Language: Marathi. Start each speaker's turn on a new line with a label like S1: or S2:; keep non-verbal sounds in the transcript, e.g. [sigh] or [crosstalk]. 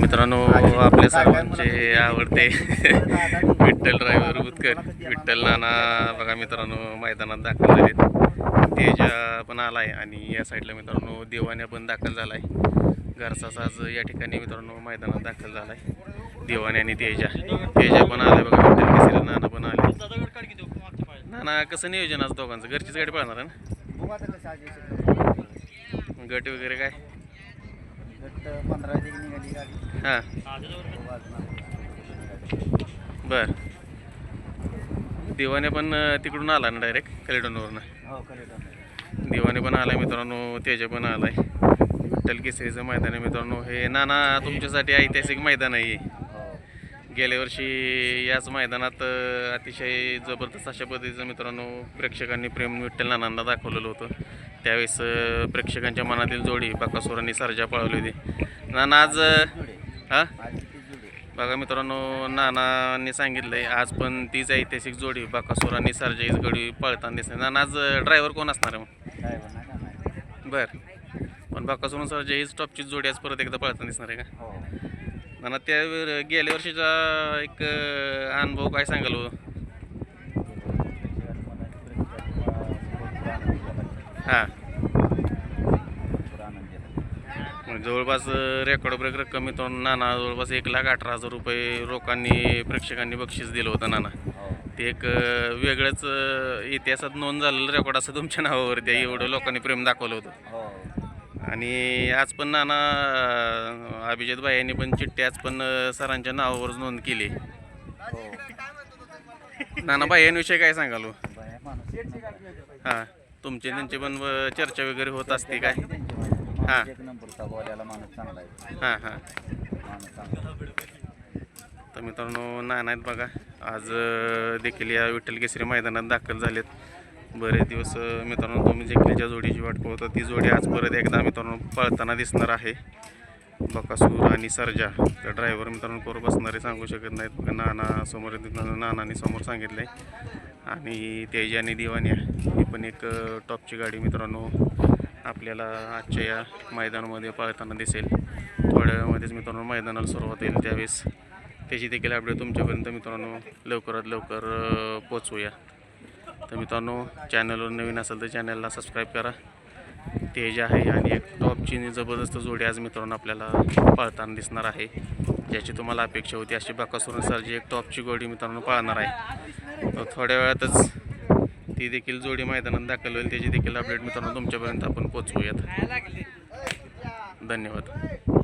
S1: मित्रांनो आपल्या सर्वांचे आवडते. [laughs] विठ्ठल ड्रायव्हर बुतकर विठ्ठल नाना बघा मित्रांनो मैदानात दाखल झालेत. तेजा पण आलाय आणि या साईडला मित्रांनो देवाने पण दाखल झालाय. घरचा साज या ठिकाणी मित्रांनो मैदानात दाखल झालाय. देवाने आणि तेजा. तेजा पण आलाय बघा विठ्ठल केसरी नाना पण आले. नाना कसं नियोजन आज दोघांचं? घरचीच गाडी पळणार आहे ना? गट वगैरे काय?
S2: पंधरा एक निघाली गाडी
S1: हां. बर. दिवाने पण तिकडून आला ना डायरेक्ट कलेडोनवरनं
S2: हो
S1: दिवाने पण आलाय मित्रांनो तेजा पण आलाय. विठ्ठल केसरीचं मैदान आहे मित्रांनो. हे नाना तुमच्यासाठी ऐतिहासिक मैदान आहे हे. गेल्या वर्षी याच मैदानात अतिशय जबरदस्त अशा पद्धतीचं मित्रांनो प्रेक्षकांनी प्रेम विठ्ठल नानांना दाखवलेलं होतं. त्यावेळेस प्रेक्षकांच्या मनातील जोडी बाकासोर आणि सर्जा पळवली होती. नाना आज हा? बघा मित्रांनो नानांनी सांगितलंय आज पण तीच ऐतिहासिक जोडी बाकासोर आणि सर्जा हीच जोडी पळताना दिसते. नाना आज ड्रायव्हर कोण असणार आहे मग? बर. पण बाकासोर आणि सर्जा हीच टॉपची जोडी आज परत एकदा पळताना दिसणार आहे का?
S2: हो.
S1: नाना त्या गेल्या वर्षीचा एक अनुभव काय सांगाल हो? हां जवळपास रेकॉर्ड ब्रेक रक्कम मित्रांनो नाना जवळपास एक लाख अठरा हजार रुपये लोकांनी प्रेक्षकांनी बक्षीस दिलं होतं नाना ते एक वेगळंच इतिहासात नोंद झालेलं रेकॉर्ड असं तुमच्या नावावरती आहे. एवढं लोकांनी प्रेम दाखवलं होतं
S2: हो
S1: आणि आज पण नाना अभिजित भाई यांनी पण चिठ्ठी आज पण सरांच्या नावावरच नोंद केली
S2: हो
S1: नाना भाई यांविषयी काय सांगाल हो? तुमचे त्यांची पण चर्चा वगैरे होत असते काय? हां.
S2: एक नंबरचा बोलायला माणूस चांगला आहे.
S1: हां हां.
S2: माणूस चांगला आहे.
S1: तर मित्रांनो नाना आहेत बघा आज देखील या विठ्ठल केसरी मैदानात दाखल झालेत. बरेच दिवस मित्रांनो तुम्ही ज्या जोडीची वाट पाहता ती जोडी आज परत एकदा मित्रांनो पळताना दिसणार आहे. बकासूर आणि सर्जा. तर ड्रायव्हर मित्रांनो करू बसणारे सांगू शकत नाहीत. बघा नाना समोर नानाने समोर सांगितलं आहे आणि तेज आणि दिवाणी ही पण एक टॉपची गाडी मित्रांनो आपल्याला आजच्या या मैदानामध्ये पाळताना दिसेल. थोड्या वेळामध्येच मित्रांनो मैदानाला सुरुवात येईल त्यावेळेस. त्याची देखील अपडेट तुमच्यापर्यंत मित्रांनो लवकरात लवकर पोचवूया तर मित्रांनो चॅनलवर नवीन असेल तर चॅनलला सबस्क्राईब करा. तेज आहे आणि एक टॉपची जबरदस्त जोडी आज मित्रांनो आपल्याला पाळताना दिसणार आहे. ज्याची तुम्हाला अपेक्षा होती अशी बाकासुरानुसार एक टॉपची गोडी मित्रांनो पाळणार आहे. तर थोड्या वेळातच ती देखील जोडी मैदानात दाखल होईल. त्याची देखील अपडेट मित्रांनो तुमच्यापर्यंत आपण पोचवूयात धन्यवाद.